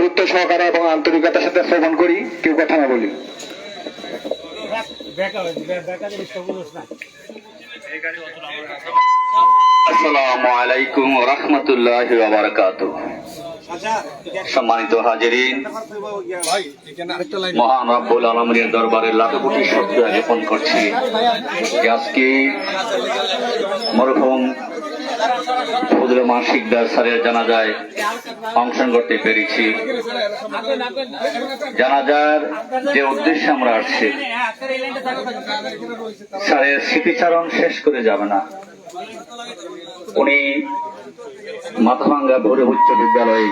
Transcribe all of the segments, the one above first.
গুরুত্ব সহকারে এবং আন্তরিকতার সাথে শ্রবণ করি, কেউ কথা না বলি। আসসালামু রহমতুল্লাহ সম্মানিত হাজিরিন, মহান দরবারে লাখ কোটি সত্য জ্ঞাপন করছি। আজকে মরহুম ফজলে মাসিক দার স্যারের জানাজায় অংশগ্রহণ করতে পেরেছি। জানাজার যে উদ্দেশ্যে আমরা আসছি, স্যারের স্মৃতিচারণ শেষ করে যাবে না। উনি মাথাভাঙ্গা ভোরে উচ্চ বিদ্যালয়ে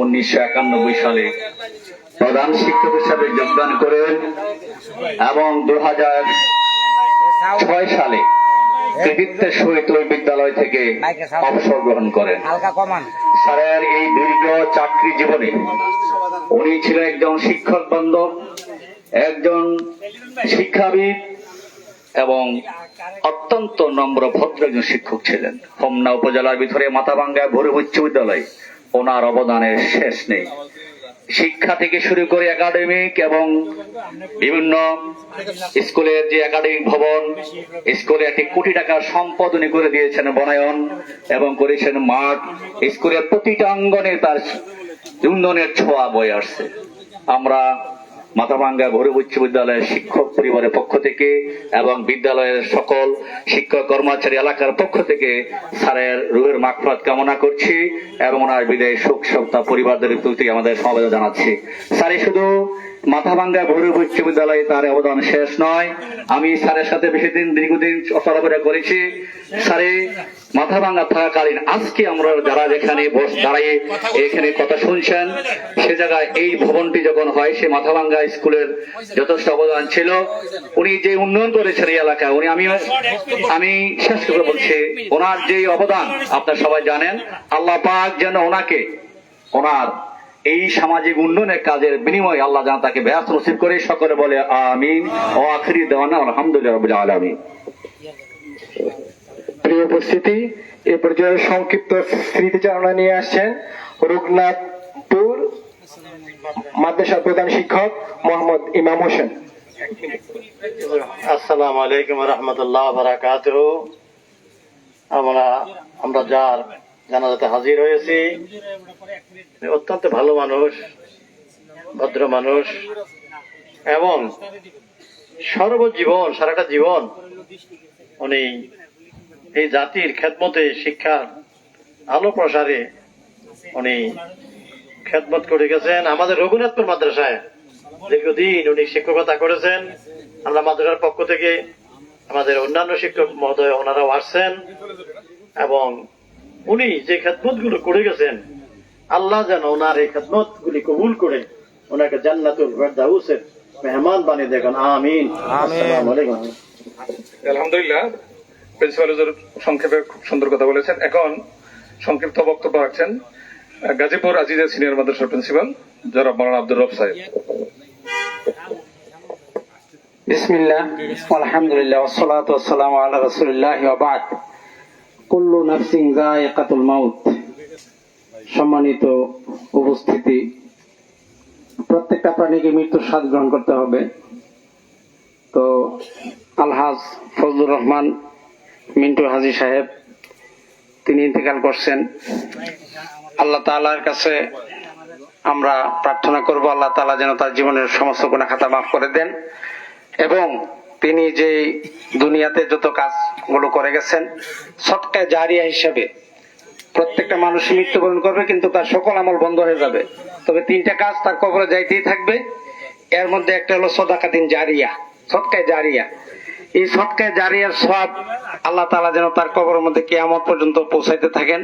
উনিশশো একানব্বই সালে প্রধান শিক্ষক হিসাবে যোগদান করেন এবং দু ছয় সালে কৃতিত্বের সহিত ওই বিদ্যালয় থেকে অবসর গ্রহণ করেন। স্যারের এই দীর্ঘ চাকরি জীবনে উনি ছিলেন একজন শিক্ষক বান্ধব একজন শিক্ষাবিদ এবং অত্যন্ত নম্র ভদ্র একজন শিক্ষক ছিলেন। হোমনা উপজেলার ভিতরে মাথাভাঙ্গা ভোরে উচ্চ বিদ্যালয় ওনার অবদানের শেষ নেই। শিক্ষা থেকে শুরু করে একাডেমিক এবং বিভিন্ন স্কুলের যে একাডেমিক ভবন, স্কুলে একটি কোটি টাকার সম্পদ উনি করে দিয়েছেন বনায়ন এবং করেছেন মাঠ। স্কুলের প্রতিটা অঙ্গনে তার উন্নয়নের ছোঁয়া বয়ে আসছে। আমরা মাথাভাঙ্গা ভৈরব উচ্চ বিদ্যালয়ের শিক্ষক পরিবারের পক্ষ থেকে এবং বিদ্যালয়ের সকল শিক্ষক কর্মচারী এলাকার পক্ষ থেকে স্যারের রুহের মাকফাত কামনা করছি এবং ওনার বিদায় শোক সপ্তাহ পরিবারদের প্রতি আমাদের সমবেদনা জানাচ্ছি। স্যারে শুধু মাথাভাঙ্গা ভৈরব উচ্চ বিদ্যালয়ে তার অবদান শেষ নয়। আমি স্যারের সাথে বেশি দিন দীর্ঘদিন চলাফেরা করেছি। স্যারে মাথাভাঙ্গা থাকাকালীন আজকে আমরা যারা যেখানে বস দাঁড়িয়ে এখানে কথা শুনছেন, সে জায়গায় এই ভবনটি যখন হয়, সে মাথাভাঙ্গা স্কুলের যথেষ্ট অবদান ছিল। উনি যে উন্নয়ন করেছেন এই এলাকায়, উনি আমি আমি শেষ করে বলছি, ওনার যে অবদান, আপনার সবাই জানেন, আল্লাহ পাক যেন ওনাকে, ওনার এই সামাজিক উন্নয়নের কাজের বিনিময়ে আল্লাহ যেন তাকে ব্যস্ত নসিব করে, সকলে বলে আমিন। ও আখরি দেওয়ানা, আলহামদুলিল্লাহ রবিল আলমী প্রিয় উপস্থিতি, এ পর্যায়ে সংক্ষিপ্ত স্মৃতিচারণা নিয়ে আসছেন রঘুনাথপুর মাদ্রাসার প্রধান শিক্ষক মোহাম্মদ ইমাম হোসেন। আসসালামু আলাইকুম রহমতুল্লাহ বারাকাত আমরা আমরা যার জানাজাতে হাজির হয়েছি। অত্যন্ত ভালো মানুষ, ভদ্র মানুষ, এবং সর্বজীবন, সারাটা জীবন উনি এই জাতির খেদমতে, শিক্ষার আলো প্রসারে উনি খেদমত করে গেছেন। আমাদের রঘুনাথপুর মাদ্রাসায় দীর্ঘদিন উনি শিক্ষকতা করেছেন। আমরা মাদ্রাসার পক্ষ থেকে আমাদের অন্যান্য শিক্ষক মহোদয়, ওনারাও আসছেন এবং উনি যে খেদমতগুলো করে গেছেন আল্লাহ যেন ওনার এই খেদমত গুলি কবুল করে ওনাকে জান্নাতুল ফেরদাউসের মেহমান বানিয়ে দেখেন আমিন। আলহামদুলিল্লাহ প্রিন্সিপাল সংক্ষেপে খুব সুন্দর কথা বলেছেন। এখন সংক্ষিপ্ত বক্তব্য রাখছেন গাজীপুর আজিজের সিনিয়র মাদ্রাসার প্রিন্সিপাল যারা মারান আব্দুর রব সাহেব। বিসমিল্লাহ। আলহামদুলিল্লাহ ওয়া সালাতু ওয়া সালামু আলা রাসূলিল্লাহি ওয়া বা'দ। কুল্লু সম্মানিত উপস্থিতি, প্রত্যেকটা প্রাণীকে মৃত্যুর স্বাদ গ্রহণ করতে হবে। তো আলহাজ ফজলুর রহমান, মিন্টু হাজি সাহেব, তিনি ইন্তেকাল করছেন। আল্লাহ তাআলার কাছে আমরা প্রার্থনা করব, আল্লাহ তাআলা যেন তার জীবনের সমস্ত গুণা খাতা মাফ করে দেন এবং তিনি যে দুনিয়াতে যত কাজগুলো করে গেছেন সবটা জারিয়া হিসেবে প্রত্যেকটা মানুষ মৃত্যুবরণ করবে, কিন্তু তার সকল আমল বন্ধ হয়ে যাবে। তবে তিনটা কাজ তার কবরে যাইতেই থাকবে। এর মধ্যে একটা হলো সদাকাতিন জারিয়া, সৎকায় জারিয়া। এই সৎকায় জারিয়ার সব আল্লাহ তালা যেন তার কবরের মধ্যে কেয়ামত পর্যন্ত পৌঁছাইতে থাকেন।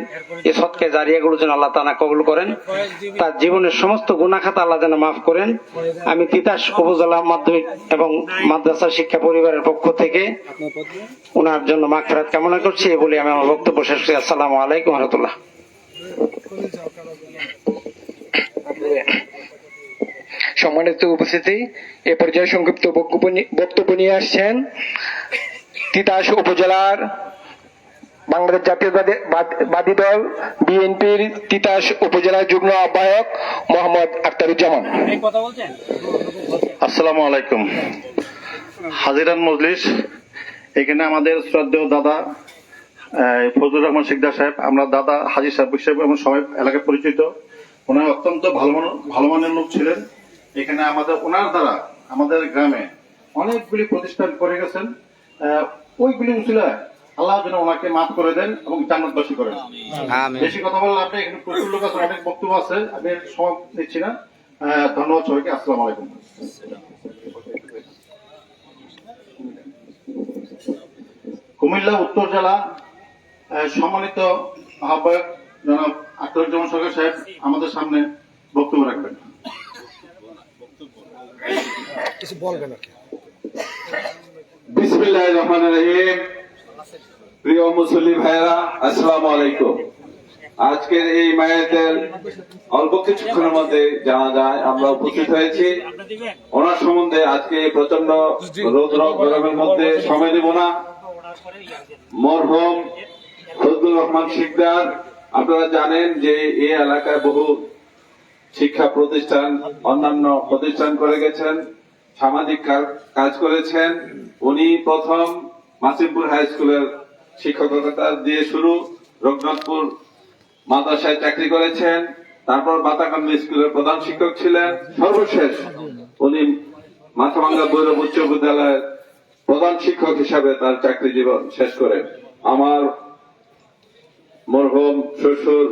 এই সৎকায় জারিয়া গুলো যেন আল্লাহ তালা কবুল করেন। তার জীবনের সমস্ত গুণাখাতা আল্লাহ যেন মাফ করেন। আমি তিতাস উপজেলা মাধ্যমিক এবং মাদ্রাসা শিক্ষা পরিবারের পক্ষ থেকে ওনার জন্য মাগফিরাত কামনা করছি। এই বলে আমি আমার বক্তব্য শেষ করি। আসসালামু আলাইকুম রহমতুল্লাহ। সম্মানিত উপস্থিতি এ পর্যায়ে সংক্ষিপ্ত বক্তব্য বক্তব্য নিয়ে আসছেন তিতাস উপজেলার বাংলাদেশ জাতীয়তাবাদী দল বিএনপির তিতাস উপজেলা যুগ্ম আহ্বায়ক মোহাম্মদ আক্তারুজ্জামান আসসালামু আলাইকুম। হাজিরান মজলিস এখানে আমাদের শ্রদ্ধেয় দাদা আহ, ফজলুর রহমান শিকদার সাহেব আমরা দাদা হাজির সাহেব হিসেবে আমরা সবাই এলাকায় পরিচিত। ওনার অত্যন্ত ভালো মান- ভালো মানের লোক ছিলেন। এখানে আমাদের ওনার দ্বারা আমাদের গ্রামে অনেকগুলি প্রতিষ্ঠান করে গেছেন। ওইগুলি উচিলা আল্লাহ যেন ওনাকে মাফ করে দেন এবং জান্নাতবাসী করেন বেশি কথা বললে আপনি এখানে প্রচুর লোক আছে অনেক বক্তব্য আছে আমি সময় নিচ্ছি না। ধন্যবাদ সবাইকে আসসালামু আলাইকুম। কুমিল্লা উত্তর জেলা সম্মানিত আহ্বায়ক জনাব আখতারুজ্জামান সরকার সাহেব আমাদের সামনে বক্তব্য রাখবেন। রহমান রহিম। প্রিয় মুসল্লি ভাইরা আলাইকুম। আজকের এই মায়েদের অল্প কিছুক্ষণের মধ্যে জানা যায়, আমরা উপস্থিত হয়েছি। ওনার সম্বন্ধে আজকে প্রচণ্ড রৌদ্র গরমের মধ্যে সময় দেব না। মরহম ফজলুর রহমান শিকদার, আপনারা জানেন যে এই এলাকায় বহু শিক্ষা প্রতিষ্ঠান, অন্যান্য প্রতিষ্ঠান করে গেছেন, সামাজিক কাজ করেছেন। উনি প্রথম মাসিমপুর হাই স্কুলের শিক্ষকতা দিয়ে শুরু। রঘুনাথপুর মাদ্রাসায় চাকরি করেছেন। তারপর বাতাকান্দি স্কুলের প্রধান শিক্ষক ছিলেন। সর্বশেষ উনি মাথাভাঙ্গা বৈরব উচ্চ বিদ্যালয়ের প্রধান শিক্ষক হিসাবে তার চাকরি জীবন শেষ করেন আমার মরহুম শ্বশুর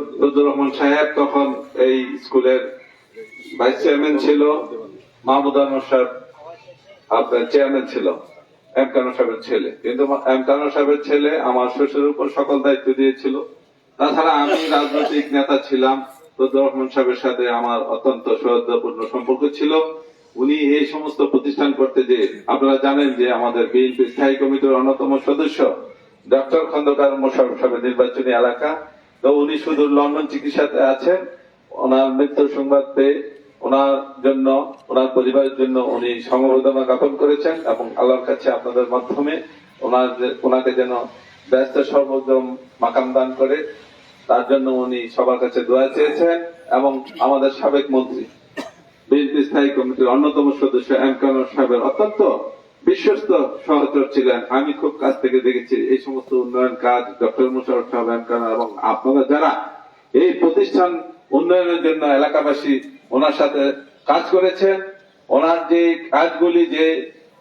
রহমান সাহেব তখন এই স্কুলের ভাইস চেয়ারম্যান ছিল মাহমুদ আনোয়ার সাহেব, আপনার চেয়ারম্যান ছিল, এম কানো সাহেবের ছেলে। কিন্তু এম কানো সাহেবের ছেলে আমার শ্বশুরের উপর সকল দায়িত্ব দিয়েছিল। তাছাড়া আমি রাজনৈতিক নেতা ছিলাম। ফজলুর রহমান সাহেবের সাথে আমার অত্যন্ত সৌহার্দ্যপূর্ণ সম্পর্ক ছিল। উনি এই সমস্ত প্রতিষ্ঠান করতে যে, আপনারা জানেন যে আমাদের বিএনপি স্থায়ী কমিটির অন্যতম সদস্য ডক্টর খন্দকার মোশারফ সাহেবের নির্বাচনী এলাকা। তো উনি শুধু লন্ডন চিকিৎসাতে আছেন। ওনার মৃত্যুর সংবাদ পেয়ে ওনার জন্য, ওনার পরিবারের জন্য উনি সমবেদনা জ্ঞাপন করেছেন এবং আল্লাহর কাছে আপনাদের মাধ্যমে ওনার ওনাকে যেন ব্যস্ত সর্বজম মাকাম দান করে, তার জন্য উনি সবার কাছে দোয়া চেয়েছেন এবং আমাদের সাবেক মন্ত্রী, বিএনপি স্থায়ী কমিটির অন্যতম সদস্য এম কামর সাহেবের অত্যন্ত বিশ্বস্ত সহচর ছিলেন। আমি খুব কাছ থেকে দেখেছি এই সমস্ত উন্নয়ন কাজ ডক্টর মুশারফ সাহেব, এম এবং আপনারা যারা এই প্রতিষ্ঠান উন্নয়নের জন্য এলাকাবাসী ওনার সাথে কাজ করেছেন। ওনার যে কাজগুলি, যে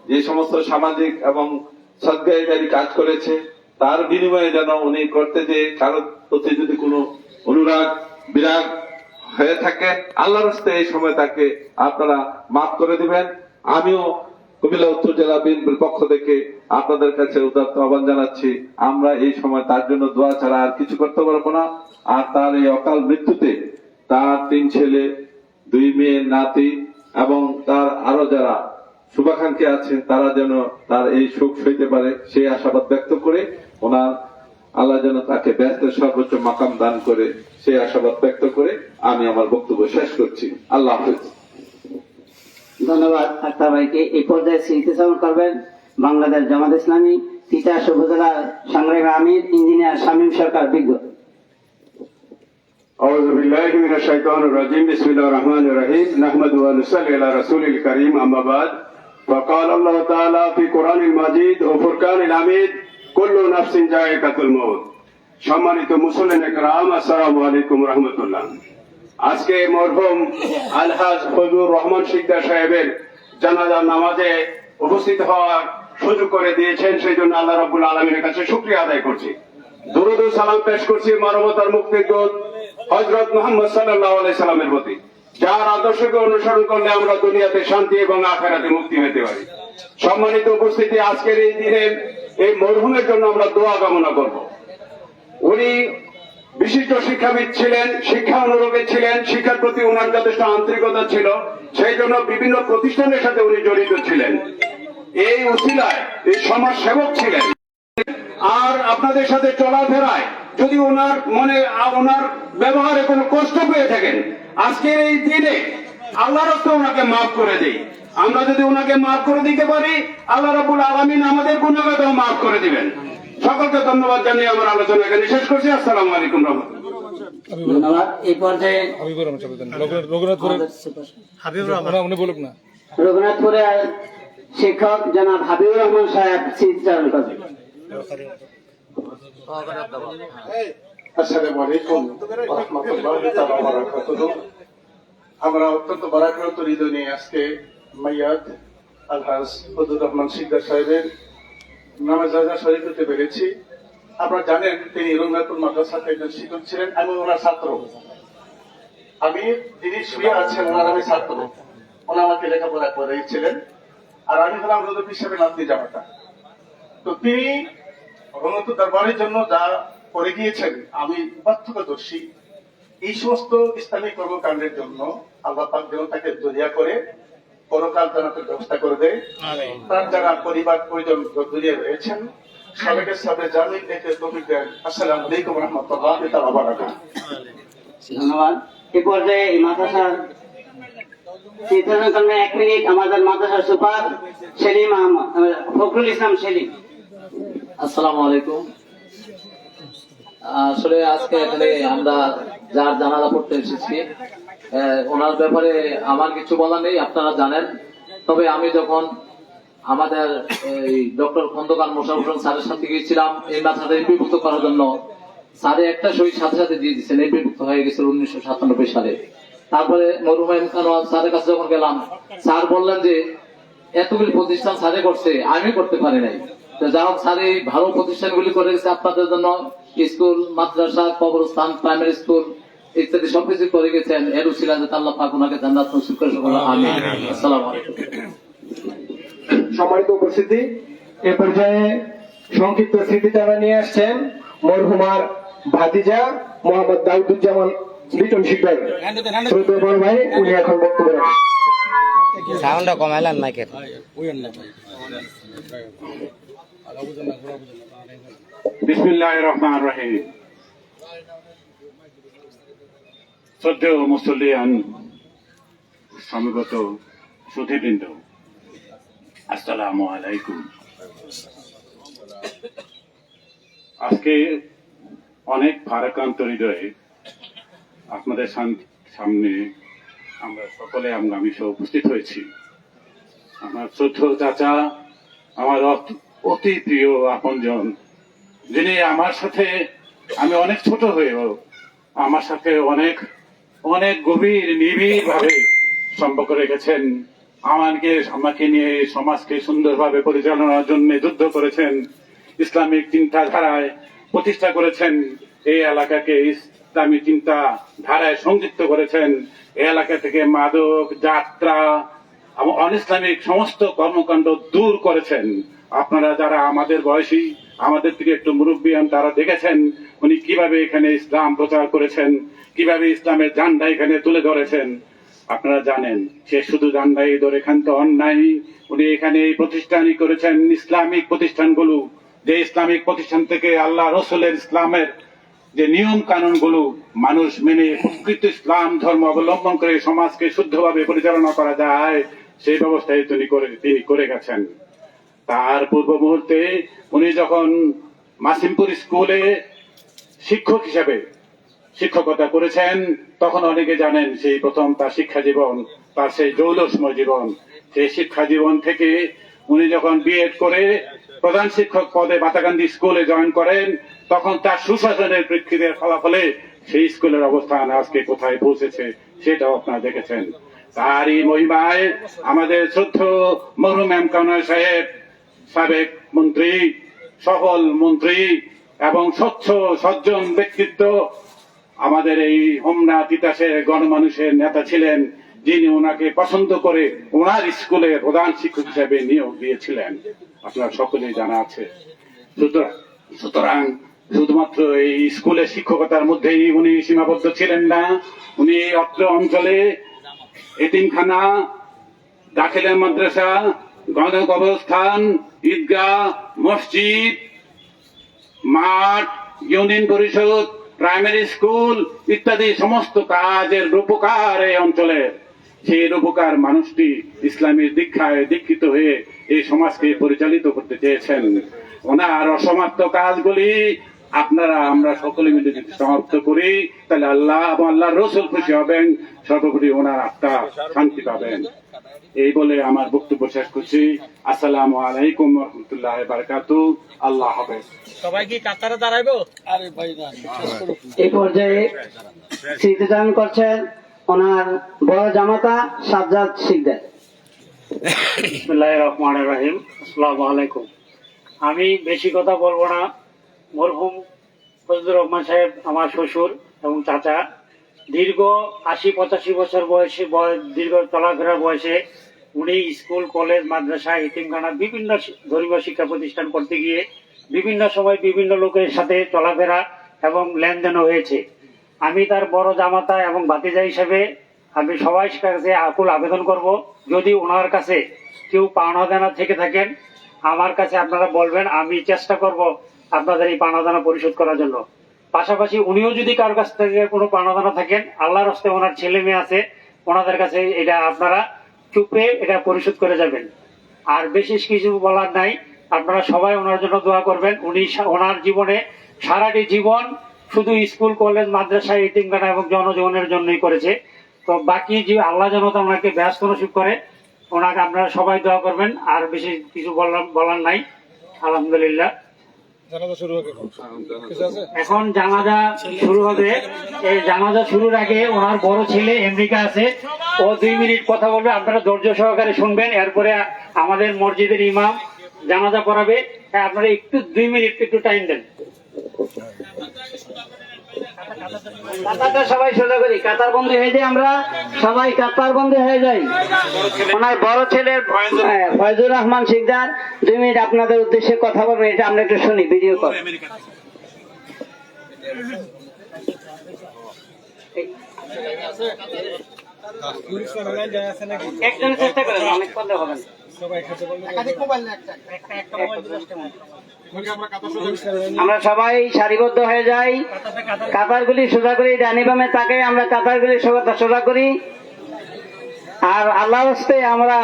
যে সমস্ত সামাজিক এবং সদ্গায়ীকারী কাজ করেছে, তার বিনিময়ে যেন উনি করতে যে কারোর প্রতি যদি কোনো অনুরাগ, বিরাগ হয়ে থাকে, আল্লাহর হস্তে এই সময় তাকে আপনারা মাফ করে দিবেন। আমিও কুমিল্লা উত্তর জেলা বিএনপির পক্ষ থেকে আপনাদের কাছে উদাত্ত আহ্বান জানাচ্ছি। আমরা এই সময় তার জন্য দোয়া ছাড়া আর কিছু করতে পারব না। আর তার এই অকাল মৃত্যুতে তার তিন ছেলে দুই মেয়ে নাতি এবং তার আরও যারা শুভাকাঙ্ক্ষী আছেন, তারা যেন তার এই শোক সইতে পারে, সেই আশাবাদ ব্যক্ত করে ওনার আল্লাহ যেন তাকে ব্যস্ত সর্বোচ্চ মাকাম দান করে, সেই আশাবাদ ব্যক্ত করে আমি আমার বক্তব্য শেষ করছি। আল্লাহ হাফিজ। ধন্যবাদ আক্তার ভাইকে। এই পর্যায়ে স্মৃতিচারণ করবেন বাংলাদেশ জামাত ইসলামী, তিতাস উপজেলা সংগ্রামী আমির, ইঞ্জিনিয়ার শামীম সরকার বিজ্ঞ। أعوذ بالله من الشيطان الرجيم بسم الله الرحمن الرحيم نحمد ونصلي على رسول الكريم أما بعد فقال الله تعالى في قرآن المجيد وفرقان الحميد كل نفس ذائقة الموت সম্মানিত মুসলিম একরাম আসসালামু আলাইকুম রহমতুল্লাহ আজকে মরহুম আলহাজ ফজলুর রহমান শিকদার সাহেবের জানাজা নামাজে উপস্থিত হওয়ার সুযোগ করে দিয়েছেন সেই জন্য আল্লাহ রব্বুল আলমীর কাছে শুক্রিয়া আদায় করছি দুরুদ ও সালাম পেশ করছি মানবতার মুক্তির দূত হজরত মোহাম্মদ সাল্লাহ সাল্লামের প্রতি। যার আদর্শকে অনুসরণ করলে আমরা দুনিয়াতে শান্তি এবং আখেরাতে মুক্তি পেতে পারি। সম্মানিত উপস্থিতি, আজকের এই দিনে এই মরহুমের জন্য আমরা দোয়া কামনা করব। উনি বিশিষ্ট শিক্ষাবিদ ছিলেন, শিক্ষা অনুরোগে ছিলেন, শিক্ষার প্রতি ওনার যথেষ্ট আন্তরিকতা ছিল, সেই জন্য বিভিন্ন প্রতিষ্ঠানের সাথে উনি জড়িত ছিলেন। এই উসিলায় এই সমাজ সেবক ছিলেন। আর আপনাদের সাথে চলাফেরায় যদি ওনার মনে ওনার ব্যবহারে কোনো কষ্ট পেয়ে থাকেন আজকের এই দিনে আল্লাহ রক্ত ওনাকে মাফ করে দেই। আমরা যদি ওনাকে মাফ করে দিতে পারি আল্লাহ রাবুল আলমিন আমাদের গুণাগত মাফ করে দিবেন। সকলকে ধন্যবাদ জানিয়ে আমার আলোচনা এখানে শেষ করছি। আসসালামু আলাইকুম রহমতুল্লাহ। ধন্যবাদ এই পর্যায়ে রঘুনাথপুরে শিক্ষক জনাব হাবিবুর রহমান সাহেব স্মৃতিচারণ করবেন আমরা অত্যন্ত হৃদয় নিয়ে আজকে মাইয়াদ আলহাজ রহমান সিকদার সাহেবের পেরেছি। আপনারা জানেন, তিনি রঘুনাথপুর মাদ্রাসাতে একজন শিক্ষক ছিলেন, আমি ওনার ছাত্র। আমি যিনি শুয়ে আছেন, ওনার আমি ছাত্র। ওনা আমাকে লেখাপড়া করেছিলেন আর আমি হলাম রোদক হিসেবে নাতনি জামাতা। তো তিনি রণত দরবারের জন্য যা করে গিয়েছেন আমি পার্থক্যদর্শী এই সমস্ত ইসলামী কর্মকাণ্ডের জন্য আল্লাহ পাক যেন তাকে দরিয়া করে পরকাল ব্যবস্থা করে দেয়। তার যারা পরিবার পরিজন দরিয়া রয়েছেন সবাইকে সবে জানি দেখে তফিক দেন। আসসালামু আলাইকুম রহমতুল্লাহ তাআলা ওয়া বারাকাতুহু। ধন্যবাদ। এই পর্যায়ে মাদ্রাসার স্মৃতিচারণ এক মিনিট আমাদের মাদ্রাসার সুপার সেলিম আহমদ ফখরুল ইসলাম সেলিম। আসসালামু আলাইকুম। আসলে আজকে এখানে আমরা যার জানালা এসেছি ওনার ব্যাপারে আমার কিছু বলার নেই, আপনারা জানেন। তবে আমি যখন আমাদের এই ডক্টর খন্দকার মোশারফ স্যারের সাথে গিয়েছিলাম, এই মাথাটা এমপিভুক্ত করার জন্য স্যারে একটা সই সাথে সাথে দিয়ে দিচ্ছেন এমপিভুক্ত হয়ে গেছিল উনিশশো সাতানব্বই সালে। তারপরে মরুমাইম খানোয়াল স্যারের কাছে যখন গেলাম, স্যার বললেন যে, এতগুলি প্রতিষ্ঠান স্যারে করছে, আমি করতে পারি নাই। যা হোক স্যার এই ভালো প্রতিষ্ঠানগুলি করে গেছে আপনাদের জন্য। স্কুল মাদ্রাসা কবরস্থান প্রাইমারি স্কুল ইত্যাদি সবকিছু করে গেছেন এর উচিলা যে আল্লাহ পাক ওনাকে জান্নাত নসিব করে সকল আমি আসসালামু আলাইকুম। সম্মানিত উপস্থিতি এ পর্যায়ে সংক্ষিপ্ত স্মৃতিচারণা নিয়ে আসছেন মরহুমার ভাতিজা মোহাম্মদ দাউদুজ্জামান লিটন শিকদার। শ্রদ্ধেয় বড় ভাই উনি এখন বক্তব্য রাখছেন সাউন্ডটা কমাইলাম মাইকের। আলাইকুম। আজকে অনেক ফারাকান্ত হৃদয়ে আপনাদের সাম- সামনে আমরা সকলে আমরা আমি সহ উপস্থিত হয়েছি। আমার শ্রদ্ধ চাচা, আমার অত- প্রিয় আপনজন, যিনি আমার সাথে, আমি অনেক ছোট হয়েও আমার সাথে অনেক অনেক গভীর নিবিড় ভাবে সম্পর্ক রেখেছেন। আমাকে আমাকে নিয়ে সমাজকে সুন্দরভাবে পরিচালনার জন্য যুদ্ধ করেছেন। ইসলামিক চিন্তাধারায় প্রতিষ্ঠা করেছেন। এই এলাকাকে ইসলামী চিন্তা ধারায় সংযুক্ত করেছেন। এই এলাকা থেকে মাদক, যাত্রা এবং অনিসলামিক সমস্ত কর্মকাণ্ড দূর করেছেন। আপনারা যারা আমাদের বয়সী, আমাদের থেকে একটু মুরব্বীয়ান তারা দেখেছেন উনি কীভাবে এখানে ইসলাম প্রচার করেছেন, কীভাবে ইসলামের ঝান্ডা এখানে তুলে ধরেছেন। আপনারা জানেন, সে শুধু ঝান্ডাই ধরে এখান তো অন্যায়, উনি এখানে এই প্রতিষ্ঠানই করেছেন ইসলামিক প্রতিষ্ঠানগুলো। যে ইসলামিক প্রতিষ্ঠান থেকে আল্লাহ রসুলের ইসলামের যে নিয়ম কানুনগুলো মানুষ মেনে প্রকৃত ইসলাম ধর্ম অবলম্বন করে সমাজকে শুদ্ধভাবে পরিচালনা করা যায়, সেই ব্যবস্থায় তিনি করে তিনি করে গেছেন। তার পূর্ব মুহূর্তে উনি যখন মাসিমপুর স্কুলে শিক্ষক হিসেবে শিক্ষকতা করেছেন, তখন অনেকে জানেন সেই প্রথম তার শিক্ষা জীবন, তার সেই জৌলসময় জীবন। সেই শিক্ষা জীবন থেকে উনি যখন বিএড করে প্রধান শিক্ষক পদে বাতাকান্দি স্কুলে জয়েন করেন, তখন তার সুশাসনের প্রেক্ষিতে ফলাফলে সেই স্কুলের অবস্থান আজকে কোথায় পৌঁছেছে সেটাও আপনারা দেখেছেন। তারই মহিমায় আমাদের শ্রদ্ধ মরহুম এম কানয় সাহেব সাবেক মন্ত্রী, সফল মন্ত্রী এবং স্বচ্ছ সজ্জন ব্যক্তিত্ব। আমাদের এই হোমনা তিতাসের গণমানুষের নেতা ছিলেন, যিনি ওনাকে পছন্দ করে ওনার স্কুলে প্রধান শিক্ষক হিসেবে নিয়োগ দিয়েছিলেন। আপনার সকলেই জানা আছে। সুতরাং শুধুমাত্র এই স্কুলে শিক্ষকতার মধ্যেই উনি সীমাবদ্ধ ছিলেন না। উনি অত্র অঞ্চলে এতিমখানা দাখিলা মাদ্রাসা গণকবরস্থান, ঈদগাহ, মসজিদ, মাঠ, ইউনিয়ন পরিষদ, প্রাইমারি স্কুল ইত্যাদি সমস্ত কাজের রূপকার এই অঞ্চলে। সেই রূপকার মানুষটি ইসলামের দীক্ষায় দীক্ষিত হয়ে এই সমাজকে পরিচালিত করতে চেয়েছেন। ওনার অসমাপ্ত কাজগুলি আপনারা, আমরা সকলে মিলে যদি সমাপ্ত করি, তাহলে আল্লাহ আল্লাহ রসুল খুশি হবেন, সর্বোপরি ওনার আত্মা শান্তি পাবেন। এই বলে আমার বক্তব্য শেষ করছি। আসসালামু আলাইকুম রহমতুল্লাহ বারকাতু। আল্লাহ হাফেজ। সবাই কি কাতারে দাঁড়াবো এই পর্যায়ে স্মৃতিচারণ করছেন ওনার বড় জামাতা সাজ্জাদ শিকদার। বিসমিল্লাহ রহমান রাহিম। আসসালামু আলাইকুম। আমি বেশি কথা বলব না। মরহুম ফজলুর রহমান সাহেব আমার শ্বশুর এবং চাচা। দীর্ঘ আশি পঁচাশি বছর বয়সে বয়- দীর্ঘ চলাফেরা বয়সে উনি স্কুল, কলেজ, মাদ্রাসা ইতিমখানা বিভিন্ন ধর্মীয় শিক্ষা প্রতিষ্ঠান করতে গিয়ে বিভিন্ন সময় বিভিন্ন লোকের সাথে চলাফেরা এবং লেনদেন হয়েছে। আমি তার বড় জামাতা এবং ভাতিজা হিসেবে আমি সবাই কাছে আকুল আবেদন করব, যদি ওনার কাছে কেউ পাওনা দানা থেকে থাকেন, আমার কাছে আপনারা বলবেন, আমি চেষ্টা করব আপনাদের এই পাওনা দানা পরিশোধ করার জন্য। পাশাপাশি উনিও যদি কারোর কাছ থেকে কোনো পাওনা দানা থাকেন, আল্লাহর হস্তে ওনার ছেলে মেয়ে আছে, ওনাদের কাছে এটা আপনারা চুপে এটা পরিশোধ করে যাবেন। আর বিশেষ কিছু বলার নাই। আপনারা সবাই ওনার জন্য দোয়া করবেন। উনি ওনার জীবনে সারাটি জীবন শুধু স্কুল, কলেজ, মাদ্রাসা ইতিমখানা এবং জনজীবনের জন্যই করেছে। তো বাকি যে আল্লাহ যেন তো ওনাকে ব্যস্ত নসিব করে, ওনাকে আপনারা সবাই দোয়া করবেন। আর বেশি কিছু বলার বলার নাই। আলহামদুলিল্লাহ। এখন। জানাজা শুরু হবে। এই জানাজা শুরুর আগে ওনার বড় ছেলে আমেরিকা আছে। ও দুই মিনিট কথা বলবে, আপনারা ধৈর্য সহকারে শুনবেন। এরপরে আমাদের মসজিদের ইমাম জানাজা পড়াবে। হ্যাঁ আপনারা একটু, দুই মিনিট একটু টাইম দেন। কাতারটা সবাই সোজা করি। কাতার বন্দি হয়ে যাই আমরা সবাই কাতার বন্দি হয়ে যাই। ওনার বড় ছেলের হ্যাঁ, ফয়জুর রহমান শিকদার। দুই মিনিট আপনাদের উদ্দেশ্যে কথা বলবেন এটা আমরা একটু শুনি ভিডিও কল। চেষ্টা করেন অনেক করলে হবে না। আমরা সবাই সারিবদ্ধ হয়ে যাই। কাতারগুলি সোজা করি ডানি বামে তাকে আমরা কাতারগুলি সোজা সোজা করি। আর আল্লাহ হস্তে আমরা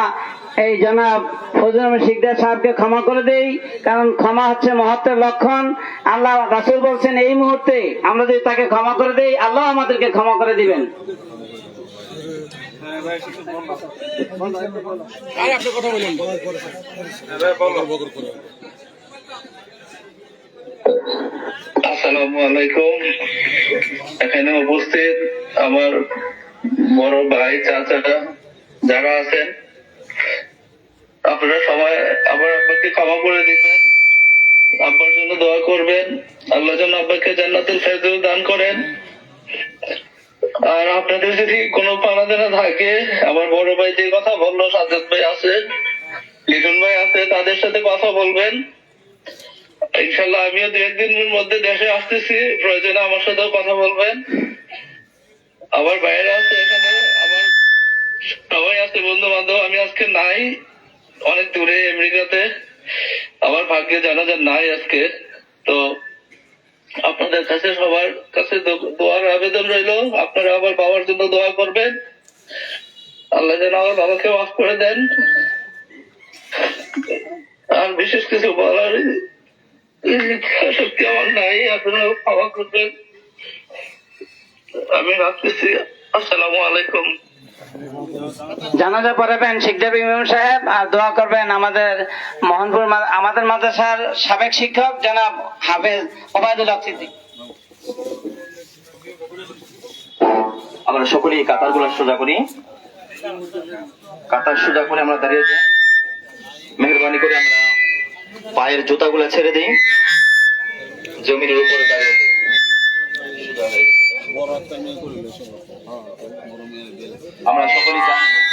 এই জনাব ফজল শিকদার সাহেবকে ক্ষমা করে দেই কারণ ক্ষমা হচ্ছে মহত্বের লক্ষণ। আল্লাহ রাসুল বলছেন এই মুহূর্তে আমরা যদি তাকে ক্ষমা করে দেই আল্লাহ আমাদেরকে ক্ষমা করে দিবেন। আসসালামু আলাইকুম এখানে উপস্থিত আমার বড় ভাই, চাচারা, যারা আছেন। আপনারা সবাই আবার আব্বাকে ক্ষমা করে দিবেন। আব্বার জন্য দোয়া করবেন। আল্লাহ যেন আব্বাকে জান্নাতুল ফেরদৌস দান করেন। আর আপনাদের যদি কোনো পানা দেনা থাকে, আমার বড় ভাই যে কথা বলল, সাজ্জাদ ভাই আছে, লিটন ভাই আছে, তাদের সাথে কথা বলবেন। ইনশাল্লাহ আমিও দু একদিনের মধ্যে দেশে আসতেছি। প্রয়োজনে আমার সাথেও কথা বলবেন। আমার বাইরে আছে এখানে আমার সবাই আছে বন্ধু বান্ধব আমি আজকে নাই, অনেক দূরে আমেরিকাতে। আমার ভাগ্যে জানা যান নাই আজকে। তো আপনাদের কাছে সবার কাছে দোয়ার আবেদন রইল। আপনারা আমার বাবার জন্য দোয়া করবেন। আল্লাহ যেন আমার বাবাকে মাফ করে দেন। আর বিশেষ কিছু বলার শক্তি আমার নাই আপনারা ক্ষমা করবেন। আমি রাখতেছি। আসসালামু আলাইকুম। জানাজা পড়াবেন শিকদার ইমাম সাহেব আর দোয়া করবেন আমাদের মোহনপুর আমাদের মাদ্রাসার সাবেক শিক্ষক জনাব হাফেজ ওবায়দুল হক আমরা সকলেই কাতারগুলা সোজা করি। কাতার সোজা করে আমরা দাঁড়িয়ে যাই। মেহরবানি করে আমরা পায়ের জুতাগুলো ছেড়ে দিই। জমির উপরে দাঁড়িয়ে দিই। আমরা সকলেই জানি।